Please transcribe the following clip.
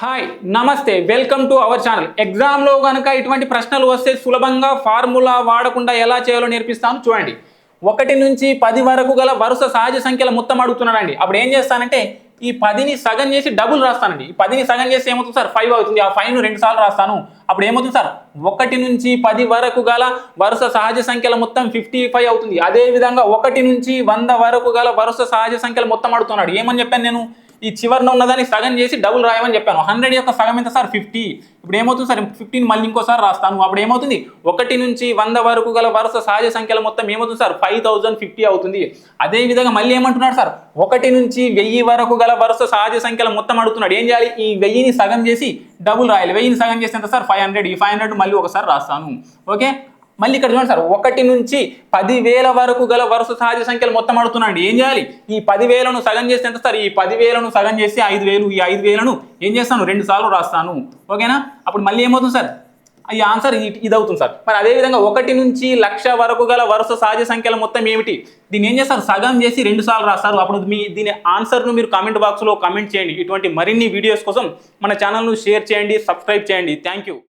Hi నమస్తే. Welcome to our channel ఎగ్జామ్లో కనుక ఇటువంటి ప్రశ్నలు వస్తే సులభంగా ఫార్ములా వాడకుండా ఎలా చేయాలో నేర్పిస్తాను చూడండి. ఒకటి నుంచి పది వరకు గల వరుస సహజ సంఖ్యల మొత్తం అడుగుతున్నాడండి. అప్పుడు ఏం చేస్తానంటే ఈ పదిని సగం చేసి డబుల్ రాస్తానండి. ఈ పదిని సగం చేసి ఏమవుతుంది సార్? ఫైవ్ అవుతుంది. ఆ ఫైవ్ను రెండు సార్లు రాస్తాను. అప్పుడు ఏమవుతుంది సార్? ఒకటి నుంచి పది వరకు గల వరుస సహజ సంఖ్యల మొత్తం ఫిఫ్టీ ఫైవ్ అవుతుంది అదేవిధంగా ఒకటి నుంచి వంద వరకు గల వరుస సహజ సంఖ్యలు మొత్తం అడుగుతున్నాడు. ఏమని చెప్పాను నేను? ఈ చివరిన ఉన్నదాన్ని సగం చేసి డబుల్ రాయమని చెప్పాను. హండ్రెడ్ యొక్క సగం ఎంత సార్? ఫిఫ్టీ ఇప్పుడు ఏమవుతుంది సార్? ఫిఫ్టీన్ మళ్ళీ ఇంకోసారి రాస్తాను. అప్పుడు ఏమవుతుంది? ఒకటి నుంచి వంద వరకు గల వరుస సహజ సంఖ్యల మొత్తం ఏమవుతుంది సార్? ఫైవ్ థౌజండ్ ఫిఫ్టీ అవుతుంది. అదేవిధంగా మళ్ళీ ఏమంటున్నాడు సార్? ఒకటి నుంచి వెయ్యి వరకు గల వరుస సహజ సంఖ్యల మొత్తం అడుగుతున్నాడు. ఏం చేయాలి? ఈ వెయ్యిని సగం చేసి డబుల్ రాయాలి. వెయ్యిని సగం చేస్తే ఎంత సార్? ఫైవ్ హండ్రెడ్ ఈ ఫైవ్ హండ్రెడ్ మళ్ళీ ఒకసారి రాస్తాను. ఓకే? మళ్ళీ ఇక్కడ చూడండి సార్ ఒకటి నుంచి పదివేల వరకు గల వరుస సహజ సంఖ్యలు మొత్తం అడుగుతున్నాండి. ఏం చేయాలి? ఈ పదివేలను సగం చేస్తే ఎంత సార్? ఈ పదివేలను సగం చేసి ఐదు వేలు. ఈ ఐదు వేలను ఏం చేస్తాను? రెండు సార్లు రాస్తాను. ఓకేనా? అప్పుడు మళ్ళీ ఏమవుతుంది సార్? ఈ ఆన్సర్ ఇది అవుతుంది సార్. మరి అదేవిధంగా ఒకటి నుంచి లక్ష వరకు గల వరుస సహజ సంఖ్యల మొత్తం ఏమిటి? దీన్ని ఏం చేస్తారు? సగం చేసి రెండు సార్లు రాస్తారు. అప్పుడు మీ దీని ఆన్సర్ను మీరు కామెంట్ బాక్స్లో కామెంట్ చేయండి. ఇటువంటి మరిన్ని వీడియోస్ కోసం మన ఛానల్ను షేర్ చేయండి సబ్స్క్రైబ్ చేయండి. Thank you